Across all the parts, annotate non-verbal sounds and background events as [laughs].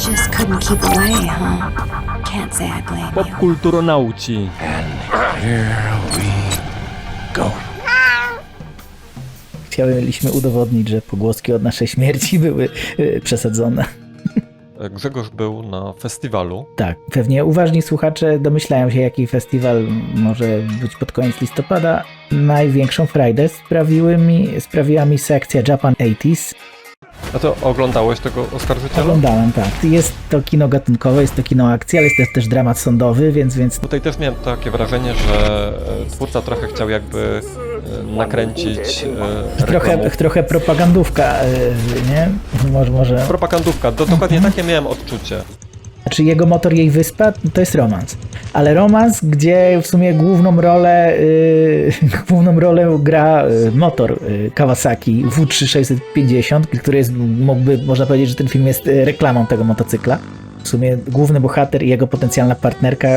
Just couldn't keep away, huh? Can't say I blame you. Popkulturonauci. Chcieliśmy udowodnić, że pogłoski od naszej śmierci były y, przesadzone. Grzegorz był na festiwalu. Tak, pewnie uważni słuchacze domyślają się, jaki festiwal może być pod koniec listopada. Największą frajdę sprawiły mi, sprawiła mi sekcja Japan 80s. A to oglądałeś tego oskarżyciela? Oglądałem, tak. Jest to kino gatunkowe, jest to kino akcji, ale jest też, też dramat sądowy, więc, więc Tutaj też miałem takie wrażenie, że e, twórca trochę chciał jakby e, nakręcić e, trochę, trochę propagandówka, y, nie? Może, może... Propagandówka, to dokładnie takie miałem odczucie. Znaczy jego motor, jej wyspa, to jest romans. Ale romans, gdzie w sumie główną rolę, yy, [laughs] główną rolę gra yy, motor yy, Kawasaki W3650, który jest, mógłby, można powiedzieć, że ten film jest yy, reklamą tego motocykla. W sumie główny bohater i jego potencjalna partnerka,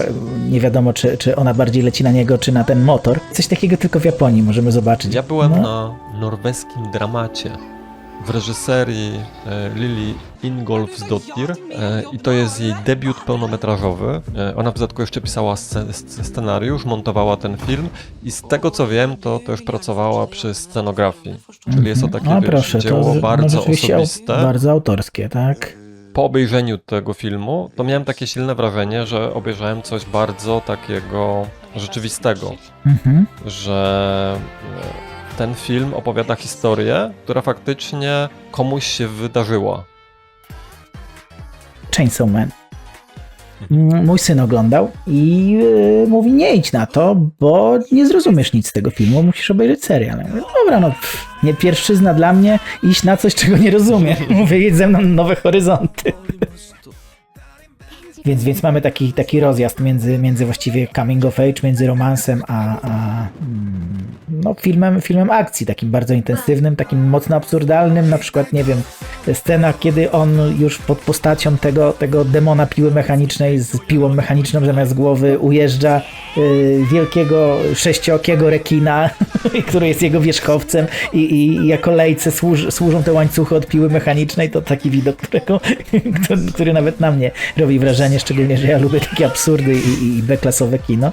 nie wiadomo czy, czy ona bardziej leci na niego, czy na ten motor. Coś takiego tylko w Japonii możemy zobaczyć. Ja byłem No. na norweskim dramacie w reżyserii e, Lili Ingolfsdottir e, i to jest jej debiut pełnometrażowy. E, ona w dodatku jeszcze pisała sce- sc- scenariusz, montowała ten film i z tego co wiem, to też pracowała przy scenografii. Czyli jest to takie proszę, dzieło to bardzo osobiste. bardzo autorskie, tak? Po obejrzeniu tego filmu, to miałem takie silne wrażenie, że obejrzałem coś bardzo takiego rzeczywistego. Mhm. że ten film opowiada historię, która faktycznie komuś się wydarzyła. Chainsaw Man. Mój syn oglądał i yy, mówi, nie idź na to, bo nie zrozumiesz nic z tego filmu, musisz obejrzeć serial. Ja mówię, Dobra, no nie pierwszyzna dla mnie, iść na coś, czego nie rozumiem. [laughs] Mówię, jedź ze mną na nowe horyzonty. Więc, więc mamy taki, taki rozjazd między, między właściwie coming of age, między romansem a, a mm, no, filmem, filmem akcji, takim bardzo intensywnym, takim mocno absurdalnym, na przykład, nie wiem, scena, kiedy on już pod postacią tego, tego demona piły mechanicznej z piłą mechaniczną zamiast głowy ujeżdża y, wielkiego sześciookiego rekina, [laughs] który jest jego wierzchowcem i, i, i jako lejce służ, służą te łańcuchy od piły mechanicznej, to taki widok, którego, [laughs] który, nawet na mnie robi wrażenie, szczególnie, że ja lubię takie absurdy i, i B-klasowe kino.